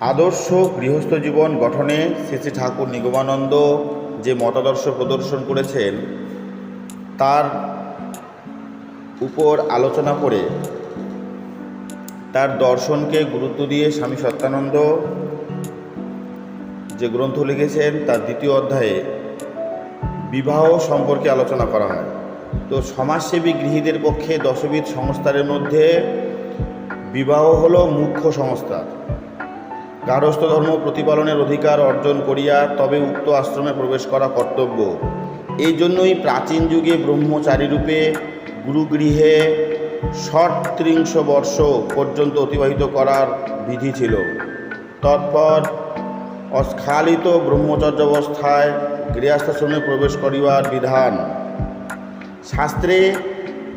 আদর্শ গৃহস্থ জীবন গঠনে শ্রী ঠাকুর নিগমানন্দ যে মতাদর্শ প্রদর্শন করেছেন, তার উপর আলোচনা করে তার দর্শনকে গুরুত্ব দিয়ে স্বামী সত্যানন্দ যে গ্রন্থ লিখেছেন, তার দ্বিতীয় অধ্যায়ে বিবাহ সম্পর্কে আলোচনা করা হয়। তো সমাজসেবী গৃহীদের পক্ষে দশবিধ সংস্থারের মধ্যে বিবাহ হলো মুখ্য সংস্থার গার্হস্থ ধর্ম প্রতিপালনের অধিকার অর্জন করিয়া তবে উক্ত আশ্রমে প্রবেশ করা কর্তব্য। এই জন্যই প্রাচীন যুগে ব্রহ্মচারী রূপে গুরুগৃহে ষটত্রিংশ বর্ষ পর্যন্ত অতিবাহিত করার বিধি ছিল। তৎপর অস্খালিত ব্রহ্মচর্য অবস্থায় গৃহস্থাশ্রমে প্রবেশ করিবার বিধান। শাস্ত্রে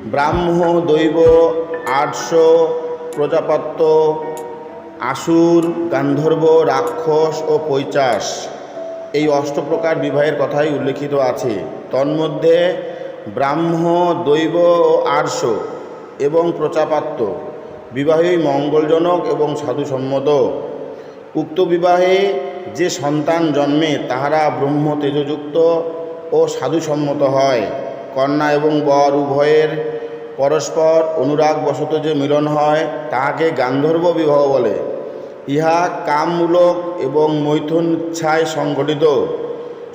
ব্রাহ্ম দৈব আটশ প্রজাপত্য আসুর, গান্ধর্ব, রাক্ষস ও পৈচাস। এই অষ্টপ্রকার বিবাহের কথাই উল্লেখিত আছে। তন্মধ্যে ব্রাহ্ম, দৈব ও আর্ষ এবং প্রজাপাত্য বিবাহই মঙ্গলজনক এবং সাধুসম্মত। উক্ত বিবাহে যে সন্তান জন্মে তাহারা ব্রহ্ম তেজযুক্ত ও সাধুসম্মত হয়। কন্যা এবং বর উভয়ের পরস্পর অনুরাগ অনুরাগবশত যে মিলন হয়, তাহাকে গান্ধর্ব বিবাহ বলে। ইহা কামমূলক এবং মৈথুনচ্ছায় সংগঠিত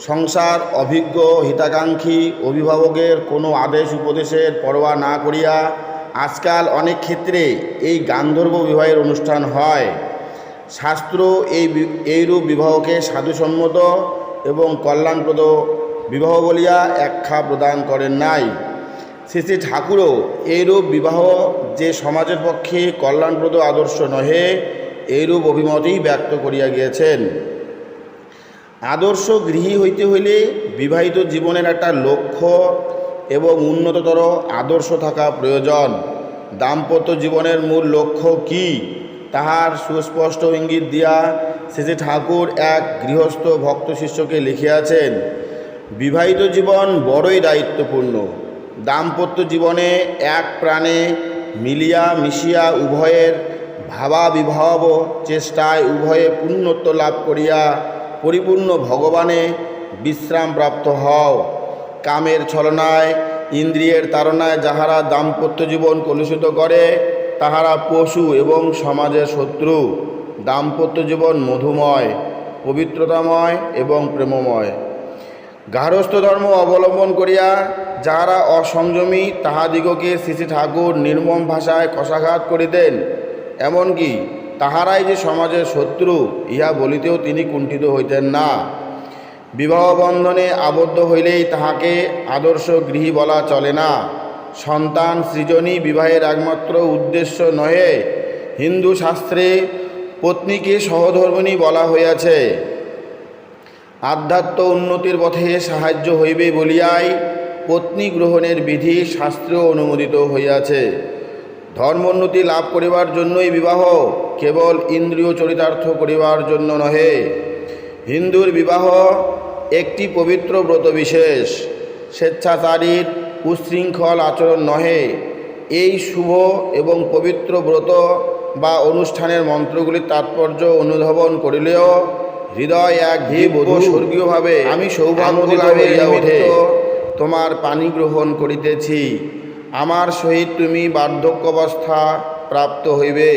সংসার অভিজ্ঞ হিতাকাঙ্ক্ষী অভিভাবকের কোনো আদেশ উপদেশের পরোয়া না করিয়া আজকাল অনেক ক্ষেত্রে এই গান্ধর্ব বিবাহের অনুষ্ঠান হয়। শাস্ত্র এই এইরূপ বিবাহকে সাধুসম্মত এবং কল্যাণপ্রদ বিবাহ বলিয়া একখা প্রদান করেন নাই। শ্রী শ্রী ঠাকুরও এইরূপ বিবাহ যে সমাজের পক্ষে কল্যাণপ্রদ আদর্শ নহে, এইরূপ অভিমতই ব্যক্ত করিয়া গিয়েছেন। আদর্শ গৃহী হইতে হইলে বিবাহিত জীবনের একটা লক্ষ্য এবং উন্নততর আদর্শ থাকা প্রয়োজন। দাম্পত্য জীবনের মূল লক্ষ্য কি? তাহার সুস্পষ্ট ইঙ্গিত দিয়া শেষে ঠাকুর এক গৃহস্থ ভক্ত শিষ্যকে লিখিয়াছেন, বিবাহিত জীবন বড়ই দায়িত্বপূর্ণ। দাম্পত্য জীবনে এক প্রাণে মিলিয়া মিশিয়া উভয়ের ভাবাবিভাব চেষ্টায় উভয়ে পুণ্যত্ব লাভ করিয়া পরিপূর্ণ ভগবানে বিশ্রাম প্রাপ্ত হও। কামের ছলনায়, ইন্দ্রিয়ের তাড়নায় যাহারা দাম্পত্য জীবন কলুষিত করে, তাহারা পশু এবং সমাজের শত্রু। দাম্পত্য জীবন মধুময়, পবিত্রতাময় এবং প্রেমময়। গার্হস্থ ধর্ম অবলম্বন করিয়া যাহারা অসংযমী, তাহাদিগকে শ্রী ঠাকুর নির্মম ভাষায় কষাঘাত করিতেন। এমনকি তাহারাই যে সমাজের শত্রু, ইহা বলিতেও তিনি কুণ্ঠিত হইতেন না। বিবাহ বন্ধনে আবদ্ধ হইলেই তাহাকে আদর্শ গৃহী বলা চলে না। সন্তান সৃজনী বিবাহের একমাত্র উদ্দেশ্য নহে। হিন্দু শাস্ত্রে পত্নীকে সহধর্মিণী বলা হইয়াছে। আধ্যাত্ম উন্নতির পথে সাহায্য হইবে বলিয়াই পত্নী গ্রহণের বিধি শাস্ত্রেও অনুমোদিত হইয়াছে। ধর্মোন্নতি লাভ করিবার জন্যই বিবাহ কেবল ইন্দ্রিয় চরিতার্থ করিবার জন্য নহে। হিন্দুর বিবাহ একটি পবিত্র ব্রত বিশেষ। স্বেচ্ছাচারীর উশৃঙ্খল আচরণ নহে। এই শুভ এবং পবিত্র ব্রত বা অনুষ্ঠানের মন্ত্রগুলির তাৎপর্য অনুধাবন করিলেও হৃদয় এক বধূ স্বর্গীয়ভাবে আমি সৌভাগ্য লাভে ওঠে তোমার পানি গ্রহণ করিতেছি। আমার সহিত তুমি বার্ধক্যাবস্থা প্রাপ্ত হইবে।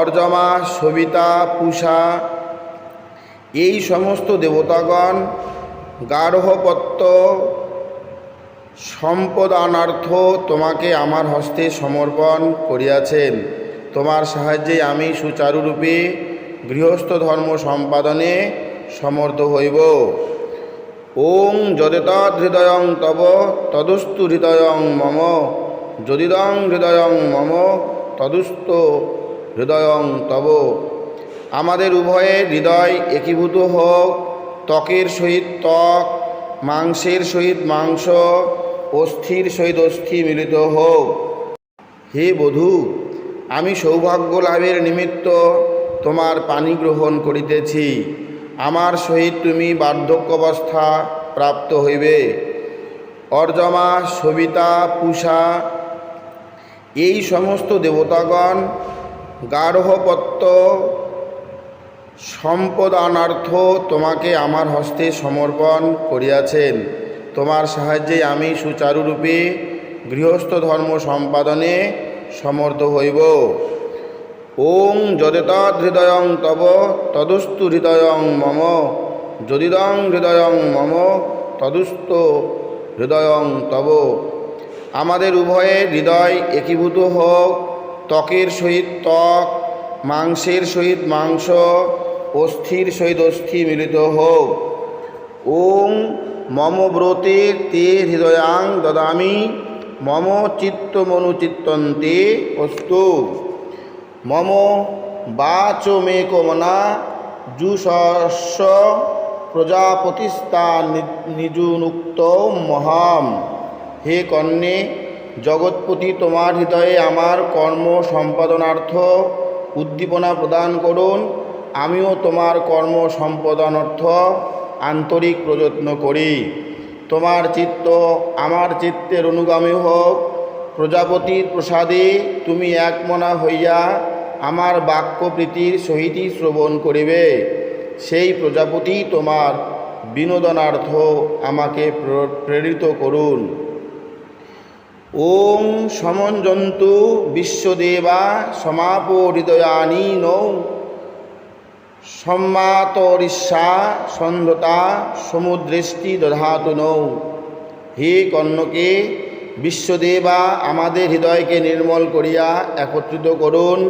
অর্জমা সবিতা পূষা এই সমস্ত দেবতাগণ গার্হপত্য সম্পদানার্থ তোমাকে আমার হস্তে সমর্পণ করিয়াছেন। তোমার সাহায্যে আমি সুচারুরূপে গৃহস্থ ধর্ম সম্পাদনে সমর্থ হইব। ওং যদেতদ হৃদয়ং তব, তদুস্তু হৃদয়ং মম, যদিদং হৃদয়ং মম, তদুস্ত হৃদয়ং তব। আমাদের উভয়ের হৃদয় একীভূত হোক, ত্বকের সহিত ত্বক, মাংসের সহিত মাংস অস্থির সহিত অস্থি মিলিত হোক। হে বধূ, আমি সৌভাগ্য লাভের নিমিত্ত তোমার পানি গ্রহণ করিতেছি। আমার সহিত তুমি বার্ধক্যাবস্থা প্রাপ্ত হইবে। অর্জমা, সবিতা, পূষা, এই সমস্ত দেবতাগণ, গার্হপত্য, সম্পদানার্থ তোমাকে আমার হস্তে সমর্পণ করিয়াছেন। তোমার সাহায্যে আমি সুচারুরূপে গৃহস্থ ধর্ম সম্পাদনে সমর্থ হইব। ওং যদেতদ হৃদয়ং তব, তদুস্তু হৃদয়ং মম, যদিদং হৃদয়ং মম, তদুস্ত হৃদয়ং তব। আমাদের উভয়ের হৃদয় একীভূত হোক, ত্বকের সহিত ত্বক, মাংসের সহিত মাংস অস্থির সহিত অস্থি মিলিত হোক। ওং মম ব্রতে তে হৃদয়াং দদামি, মম চিত্তমনুচিত্তন্তে অস্তু। মম বাচ মে কমনা জুষস্য প্রজাপতিস্তা নিজুনুক্ত মহাম। হে কন্যে, জগৎপতি তোমার হৃদয়ে আমার কর্ম সম্পাদনার্থ উদ্দীপনা প্রদান করুন। আমিও তোমার কর্ম সম্পাদনার্থ আন্তরিক প্রযত্ন করি। তোমার চিত্ত আমার চিত্তের অনুগামী হোক। প্রজাপতির প্রসাদে তুমি একমনা হইয়া আমার বাক্যপ্রীতির সহিতই শ্রবণ করিবে। সেই প্রজাপতি তোমার বিনোদনার্থ আমাকে প্র- প্রেরিত করুন। ওং সমঞ্জন্তু বিশ্বদেবা সমাপ হৃদয়ানি নৌ সম্মাতরিষ্যা সন্ধতা সমুদৃষ্টি দধাতু নৌ। হে কর্ণকে বিশ্বদেবা আমাদের হৃদয়কে নির্মল করিয়া একত্রিত করুন।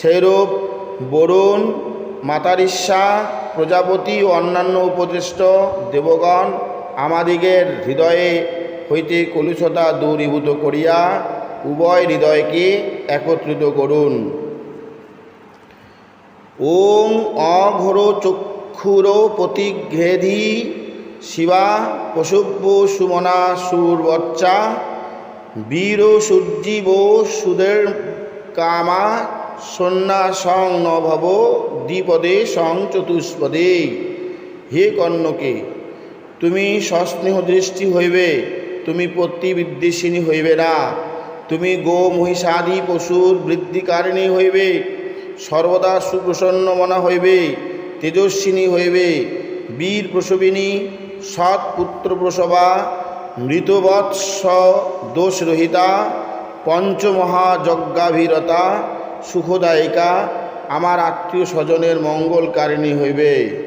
সেইরূপ বরুণ মাতারিষ্যা প্রজাপতি ও অন্যান্য উপদেষ্ট দেবগণ আমাদিগের হৃদয়ে হইতে কলুষতা দূরীভূত করিয়া উভয় হৃদয়কে একত্রিত করুন। ওং অঘোর চক্ষুর প্রতিঘেধি শিবা পশুব্য সুমনা সুরবচ্চা, বীর সূর্যীব সুদের কামা, সন্না সং নভব দ্বিপদে সং চতুষ্পদে। হে কর্ণকে, তুমি সস্নেহ দৃষ্টি হইবে, তুমি প্রতিবিদ্বেষিনী হইবে না। তুমি গো মহিষাদি পশুর বৃদ্ধিকারিণী হইবে, সর্বদা সুপ্রসন্ন মনা হইবে, তেজস্বিনী হইবে, বীর প্রসবিনী সৎ পুত্র প্রসবা মৃতবৎস দোষরহিতা, পঞ্চমহাযজ্ঞাভীরতা, সুখদায়িকা, আমার আত্মীয় স্বজনের মঙ্গলকারিণী হইবে।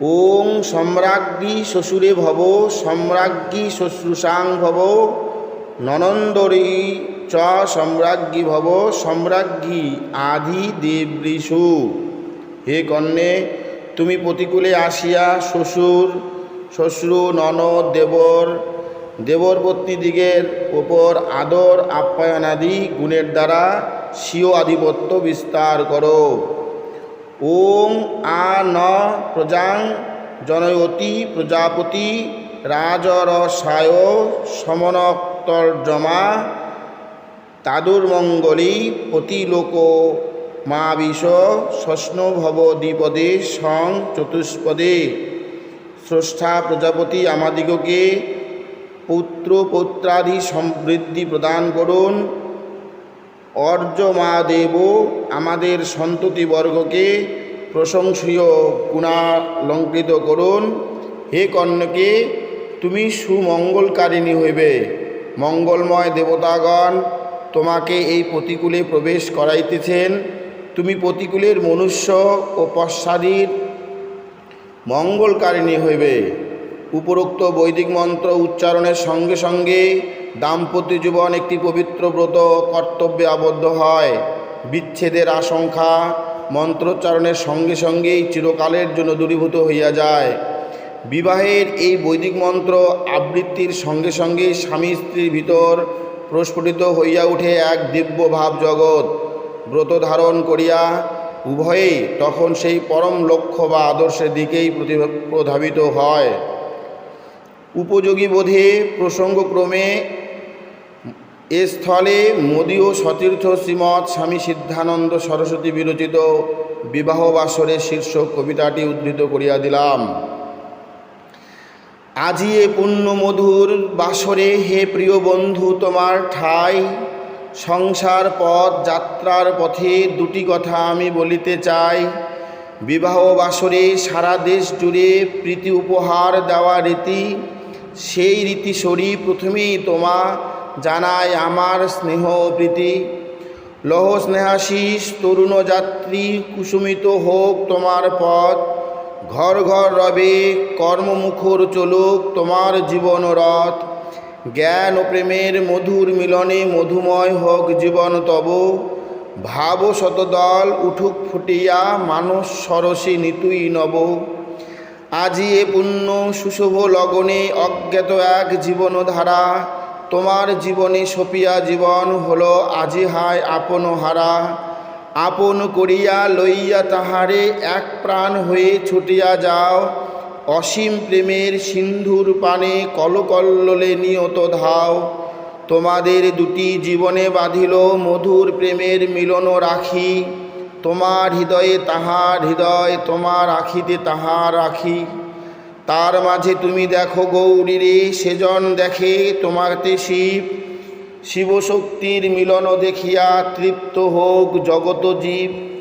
ওং সম্রাজ্ঞী শ্বশুরে ভব, সম্রাজ্ঞী শ্বশ্রুষাং ভব, ননন্দরী চ সম্রাজ্ঞী ভব, সম্রাজ্ঞী আধি দেবৃষু। হে কন্যে, তুমি প্রতিকূলে আসিয়া শ্বশুর শ্বশ্রু, ননদ, দেবর দেবর পত্নীদিগের ওপর আদর, আপ্যায়নাদি গুণের দ্বারা স্বীয় আধিপত্য বিস্তার করো। ওং আ ন প্রজাং জনয়তি প্রজাপতি রাজরসায় সমনক্তর্জমা তাদুর্মঙ্গলী প্রতিলোক মা বিষ শষ্ণভব দ্বিপদে সং চতুষ্পদে। স্রষ্টা, প্রজাপতি আমাদিগকে পুত্র পৌত্রাদি সমৃদ্ধি প্রদান করুন। অর্য মা দেব আমাদের সন্ততিবর্গকে প্রশংসীয় গুণালঙ্কৃত করুন। হে কর্ণকে তুমি সুমঙ্গলকারিণী হইবে। মঙ্গলময় দেবতাগণ তোমাকে এই প্রতিকূলে প্রবেশ করাইতেছেন। তুমি প্রতিকূলের মনুষ্য ও পশ্চাদীর মঙ্গলকারিণী হইবে। উপরোক্ত বৈদিক মন্ত্র উচ্চারণের সঙ্গে সঙ্গে দাম্পত্য জীবন একটি পবিত্র ব্রত কর্তব্যে আবদ্ধ হয়। বিচ্ছেদের আশঙ্কা মন্ত্রোচ্চারণের সঙ্গে সঙ্গেই চিরকালের জন্য দূরীভূত হইয়া যায়। বিবাহের এই বৈদিক মন্ত্র আবৃত্তির সঙ্গে সঙ্গে স্বামী স্ত্রীর ভিতর প্রস্ফুটিত হইয়া উঠে এক দিব্য ভাব জগৎ। ব্রত ধারণ করিয়া উভয়েই তখন সেই পরম লক্ষ্য বা আদর্শের দিকেই প্রধাবিত হয়। উপযোগী বোধে প্রসঙ্গক্রমে এ স্থলে ও সতীর্থ শ্রীমৎ স্বামী সিদ্ধানন্দ সরস্বতী বিরচিত বিবাহ বাসরের শীর্ষক কবিতাটি উদ্ধৃত করিয়া দিলাম। আজি এ পুণ্য মধুর বাসরে হে প্রিয় বন্ধু, তোমার ঠাই সংসার পথ যাত্রার পথে দুটি কথা আমি বলিতে চাই। বিবাহ বাসরে সারা দেশ জুড়ে প্রীতি উপহার দেওয়া রীতি, সেই রীতি সরি প্রথমেই তোমা জানায় আমার স্নেহ প্রীতি। লহ স্নেহাশিস তরুণ যাত্রী, কুসুমিত হোক তোমার পথ। ঘর ঘর রবে, কর্মমুখর চলুক তোমার জীবন রথ। জ্ঞান ও প্রেমের মধুর মিলনে মধুময় হোক জীবন, তব ভাব শতদল উঠুক ফুটিয়া মানস সরসে নিতুই নব। আজি এ পুণ্য সুশোভ লগনে অজ্ঞাত এক জীবনধারা, তোমার জীবনে সপিয়া জীবন হলো আজি হায় আপন হারা। আপন করিয়া লইয়া তাহারে এক প্রাণ হয়ে ছুটিয়া যাও অসীম প্রেমের সিন্ধুর পানে কলকল্লোলে নিয়ত ধাও। তোমাদের দুটি জীবনে বাঁধিল মধুর প্রেমের মিলন রাখি। তোমার হৃদয়ে তাহার হৃদয়, তোমার আখিতে তাহার রাখি তার মাঝে তুমি দেখো গৌরী রে সেজন দেখে তোমাতে শিব। শিবশক্তির মিলন দেখিয়া তৃপ্ত হোক জগত জীব।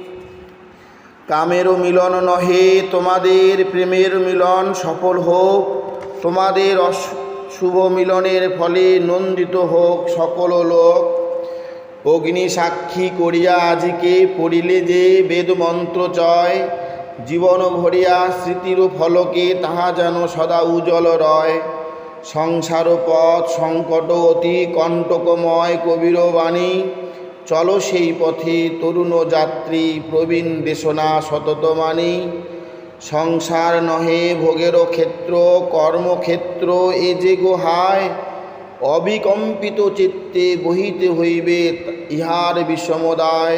কামেরও মিলন নহে, তোমাদের প্রেমের মিলন সফল হোক, তোমাদের শুভ মিলনের ফলে নন্দিত হোক সকল লোক। অগ্নি সাক্ষী করিয়া আজিকে পড়িলে যে বেদমন্ত্র চয় জীবন ভরিয়া স্মৃতির ফলকে তাহা যেন সদা উজ্জ্বল রয়। সংসার পথ সংকট অতি কণ্টকময় কবির বাণী চলো সেই পথে তরুণ যাত্রী প্রবীণ দেশনা সতত মানি সংসার নহে ভোগেরও ক্ষেত্র, কর্মক্ষেত্র এ যে গোহায়। অবিকম্পিত চিত্তে বহিতে হইবে ইহার বিষমদায়।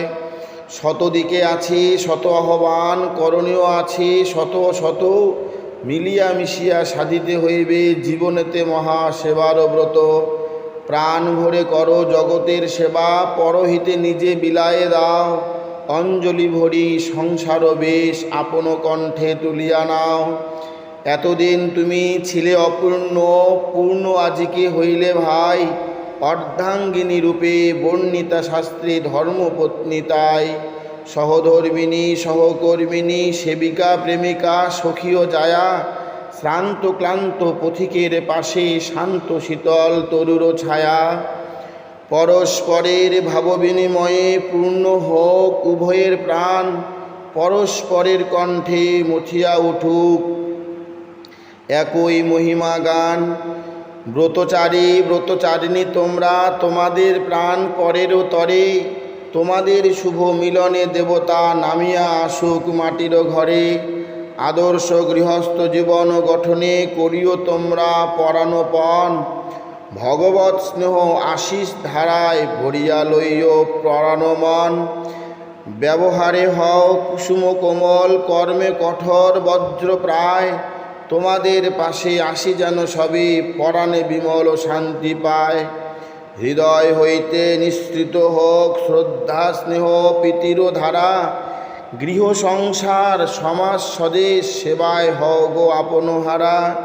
শত দিকে আছে, শত আহ্বান, করণীয় আছে, শত শত। মিলিয়া মিশিয়া সাধিতে হইবে জীবনেতে মহা সেবার ব্রত। প্রাণ ভরে করো জগতের সেবা, পরহিতে নিজে বিলায়ে দাও। অঞ্জলি ভরি সংসার বেশ আপন কণ্ঠে তুলিয়া নাও। এতদিন তুমি ছিলে অপূর্ণ, পূর্ণ আজিকে হইলে ভাই। অর্ধাঙ্গিনী রূপে বর্ণিতা শাস্ত্রী ধর্মপত্নী তাই সহধর্মিনী, সহকর্মিনী, সেবিকা, প্রেমিকা সখীয় জায়া শ্রান্ত ক্লান্ত পথিকের পাশে শান্ত শীতল তরুর ছায়া, পরস্পরের ভাব বিনিময়ে পূর্ণ হোক উভয়ের প্রাণ, পরস্পরের কণ্ঠে মথিয়া উঠুক। একই মহিমা গান, ব্রতচারী ব্রতচারিণী তোমরা, তোমাদের প্রাণ পরেরও তরে, তোমাদের শুভ মিলনে দেবতা নামিয়া আসুক মাটির ঘরে। আদর্শ গৃহস্থ জীবন গঠনে করিও তোমরা পরাণপণ ভগবৎ স্নেহ আশিস ধারায় ভরিয়া লইও প্রাণমন ব্যবহারে হও কুসুম কোমল, কর্মে কঠোর, বজ্র প্রায়। তোমাদের পাশে আসি যেন সবই পরাণে বিমল শান্তি পায়। হৃদয় হইতে নিঃসৃত হোক শ্রদ্ধা স্নেহ প্রীতির ধারা। গৃহ সংসার সমাজ স্বদেশ সেবায় হও গো আপনহারা।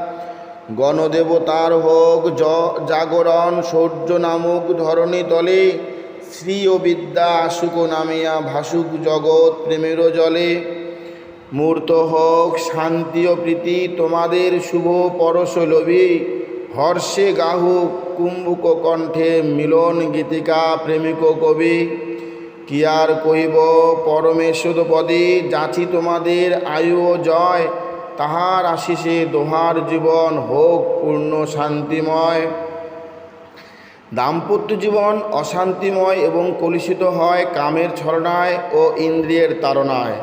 গণদেবতার হোক জ- জাগরণ সূর্য নামক ধরণী তলে, শ্রী ও বিদ্যা আসুক নামিয়া ভাসুক জগৎ প্রেমের জলে। মূর্ত হোক, শান্তি ও প্রীতি তোমাদের শুভ পরশ লোভী। হর্ষে গাহুক, কুম্ভুক কণ্ঠে মিলন গীতিকা, প্রেমিক কবি। কি আর কহিব? পরমেশ্বর পদে যাচি তোমাদের আয়ু ও জয়, তাহার আশিসে দোহার জীবন হোক পূর্ণ শান্তিময়। দাম্পত্য জীবন অশান্তিময় এবং কলুষিত হয় কামের ছলনায় ও ইন্দ্রিয়ের তাড়নায়।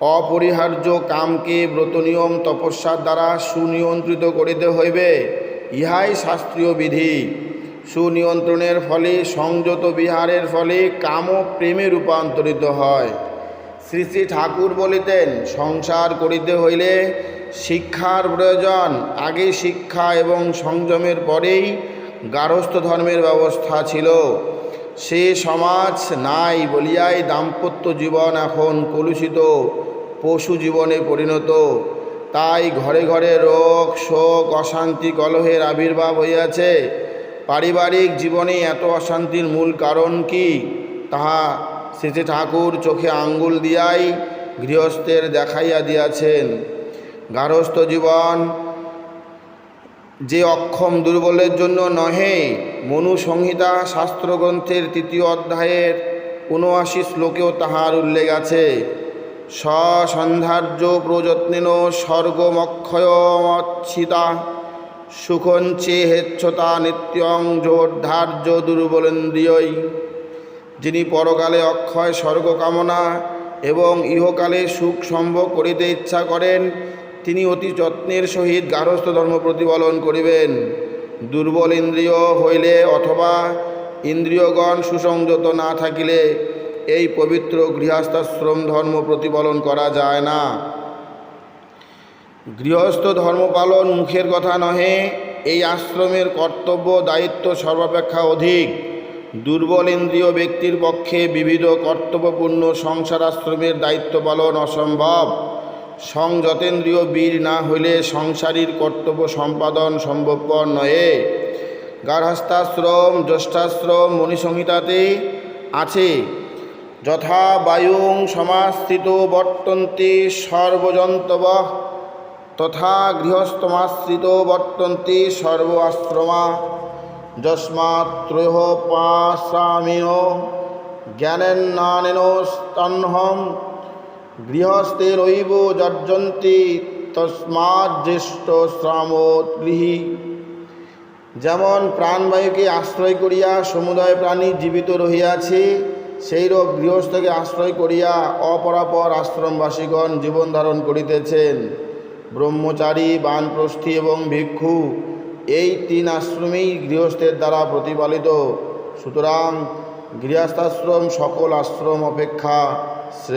অপরিহার্য কামকে ব্রতনিয়ম তপস্যার দ্বারা সুনিয়ন্ত্রিত করিতে হইবে, ইহাই শাস্ত্রীয় বিধি। সুনিয়ন্ত্রণের ফলে, সংযত বিহারের ফলে কাম প্রেমে রূপান্তরিত হয়। শ্রী শ্রী ঠাকুর বলিতেন, সংসার করিতে হইলে শিক্ষার প্রয়োজন। আগে শিক্ষা এবং সংযমের পরেই গারস্থ ধর্মের ব্যবস্থা ছিল। সে সমাজ নাই বলিয়াই দাম্পত্য জীবন এখন কলুষিত, পশু জীবনে পরিণত। তাই ঘরে ঘরে রোগ, শোক, অশান্তি, কলহের আবির্ভাব হইয়াছে। পারিবারিক জীবনে এত অশান্তির মূল কারণ কি? তাহা শ্রী ঠাকুর চোখে আঙ্গুল দিয়াই গৃহস্থের দেখাইয়া দিয়াছেন। গার্হস্থ জীবন যে অক্ষম দুর্বলের জন্য নহে মনু সংহিতা শাস্ত্রগ্রন্থের তৃতীয় অধ্যায়ের উনআশি শ্লোকেও তাহার উল্লেখ আছে। সসন্ধার্য প্রযত্নেন স্বর্গমক্ষয়মচ্ছিতা। সুখঞ্চে হেচ্ছতা নিত্যং জোর্ধার্য দুর্বলেন্দ্রিয়ই যিনি পরকালে অক্ষয় স্বর্গ কামনা এবং ইহকালে সুখ সম্ভোগ করিতে ইচ্ছা করেন, তিনি অতি যত্নের সহিত গার্হস্থ ধর্ম প্রতিপালন করিবেন। দুর্বল ইন্দ্রিয় হইলে অথবা ইন্দ্রিয়গণ সুসংযত না থাকিলে এই পবিত্র গৃহস্থাশ্রম ধর্ম প্রতিপালন করা যায় না। গৃহস্থ ধর্ম পালন মুখের কথা নহে, এই আশ্রমের কর্তব্য দায়িত্ব সর্বাপেক্ষা অধিক। দুর্বল ইন্দ্রিয় ব্যক্তির পক্ষে বিবিধ কর্তব্যপূর্ণ সংসার আশ্রমের দায়িত্ব পালন অসম্ভব। সংযতেন্দ্রীয় বীর না হইলে সংসারীর কর্তব্য সম্পাদন সম্ভবপর নহে। গার্হস্থাশ্রম, জ্যেষ্ঠাশ্রম মণিসংহিতাতে আছে। যথা বায়ুং সমাস্থিত বর্তন্তি সর্বজন্তব তথা গৃহস্থমাশ্রিত বর্তন্তি সর্ব আশ্রমা যস্মাত্রয় পাশ্রামিণ জ্ঞানেন্নানেন স্তহম গৃহস্থেরৈব যর্জন্তি তস্মাৎ জ্যেষ্ঠ শ্রামোৎগৃহী যেমন প্রাণবায়ুকে আশ্রয় করিয়া সমুদয় প্রাণী জীবিত রহিয়াছে, সেইরূপ গৃহস্থকে আশ্রয় করিয়া অপরাপর আশ্রমবাসীগণ জীবন ধারণ করিতেছেন। ব্রহ্মচারী, বানপ্রস্থী এবং ভিক্ষু, এই তিন আশ্রমেই গৃহস্থের দ্বারা প্রতিপালিত। সুতরাং গৃহস্থাশ্রম সকল আশ্রম অপেক্ষা